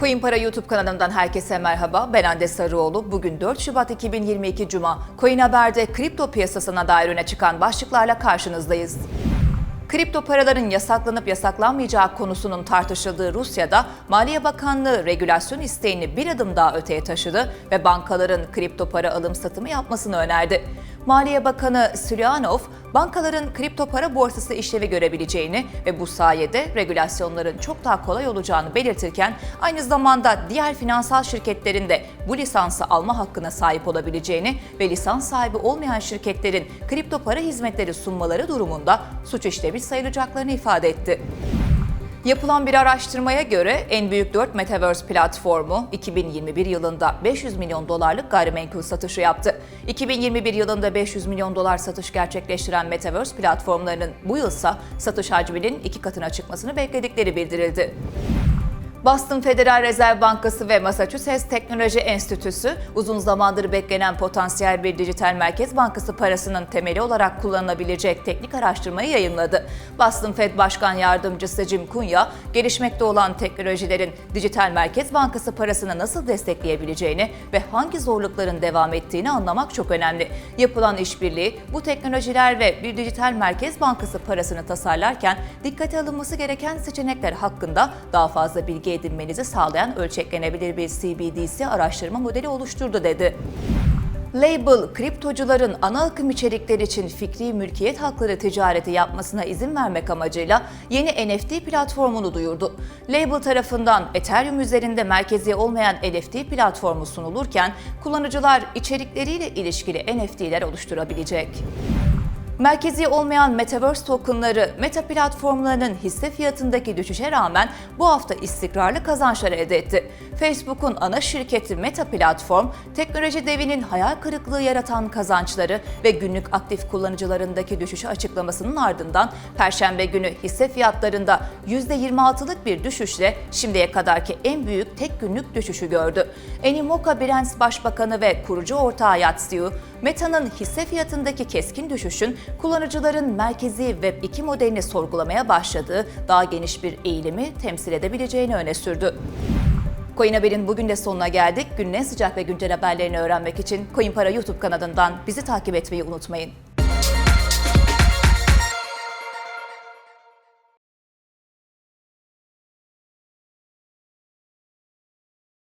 Coin Para YouTube kanalımdan herkese merhaba. Ben Hande Sarıoğlu. Bugün 4 Şubat 2022 Cuma. Coin Haber'de kripto piyasasına dair öne çıkan başlıklarla karşınızdayız. Kripto paraların yasaklanıp yasaklanmayacağı konusunun tartışıldığı Rusya'da Maliye Bakanlığı regülasyon isteğini bir adım daha öteye taşıdı ve bankaların kripto para alım satımı yapmasını önerdi. Maliye Bakanı Sülyanov, bankaların kripto para borsası işlevi görebileceğini ve bu sayede regülasyonların çok daha kolay olacağını belirtirken aynı zamanda diğer finansal şirketlerin de bu lisansı alma hakkına sahip olabileceğini ve lisans sahibi olmayan şirketlerin kripto para hizmetleri sunmaları durumunda suç işlemiş sayılacaklarını ifade etti. Yapılan bir araştırmaya göre en büyük 4 Metaverse platformu 2021 yılında 500 milyon dolarlık gayrimenkul satışı yaptı. 2021 yılında 500 milyon dolar satış gerçekleştiren Metaverse platformlarının bu yılsa satış hacminin iki katına çıkmasını bekledikleri bildirildi. Boston Federal Rezerv Bankası ve Massachusetts Teknoloji Enstitüsü uzun zamandır beklenen potansiyel bir dijital merkez bankası parasının temeli olarak kullanılabilecek teknik araştırmayı yayınladı. Boston Fed Başkan Yardımcısı Jim Kunya, gelişmekte olan teknolojilerin dijital merkez bankası parasını nasıl destekleyebileceğini ve hangi zorlukların devam ettiğini anlamak çok önemli. Yapılan işbirliği bu teknolojiler ve bir dijital merkez bankası parasını tasarlarken dikkate alınması gereken seçenekler hakkında daha fazla bilgi edinmenizi sağlayan ölçeklenebilir bir CBDC araştırma modeli oluşturdu dedi. Label, kriptocuların ana akım içerikler için fikri mülkiyet hakları ticareti yapmasına izin vermek amacıyla yeni NFT platformunu duyurdu. Label tarafından Ethereum üzerinde merkezi olmayan NFT platformu sunulurken kullanıcılar içerikleriyle ilişkili NFT'ler oluşturabilecek. Merkezi olmayan Metaverse tokenları meta platformlarının hisse fiyatındaki düşüşe rağmen bu hafta istikrarlı kazançlar elde etti. Facebook'un ana şirketi Meta Platform, teknoloji devinin hayal kırıklığı yaratan kazançları ve günlük aktif kullanıcılarındaki düşüşü açıklamasının ardından Perşembe günü hisse fiyatlarında %26'lık bir düşüşle şimdiye kadarki en büyük tek günlük düşüşü gördü. Animoca Brands Başbakanı ve kurucu ortağı Yatsiu, Meta'nın hisse fiyatındaki keskin düşüşün kullanıcıların merkezi Web2 modelini sorgulamaya başladığı daha geniş bir eğilimi temsil edebileceğini öne sürdü. Coin Haber'in bugün de sonuna geldik. Günün en sıcak ve güncel haberlerini öğrenmek için Coin Para YouTube kanalından bizi takip etmeyi unutmayın.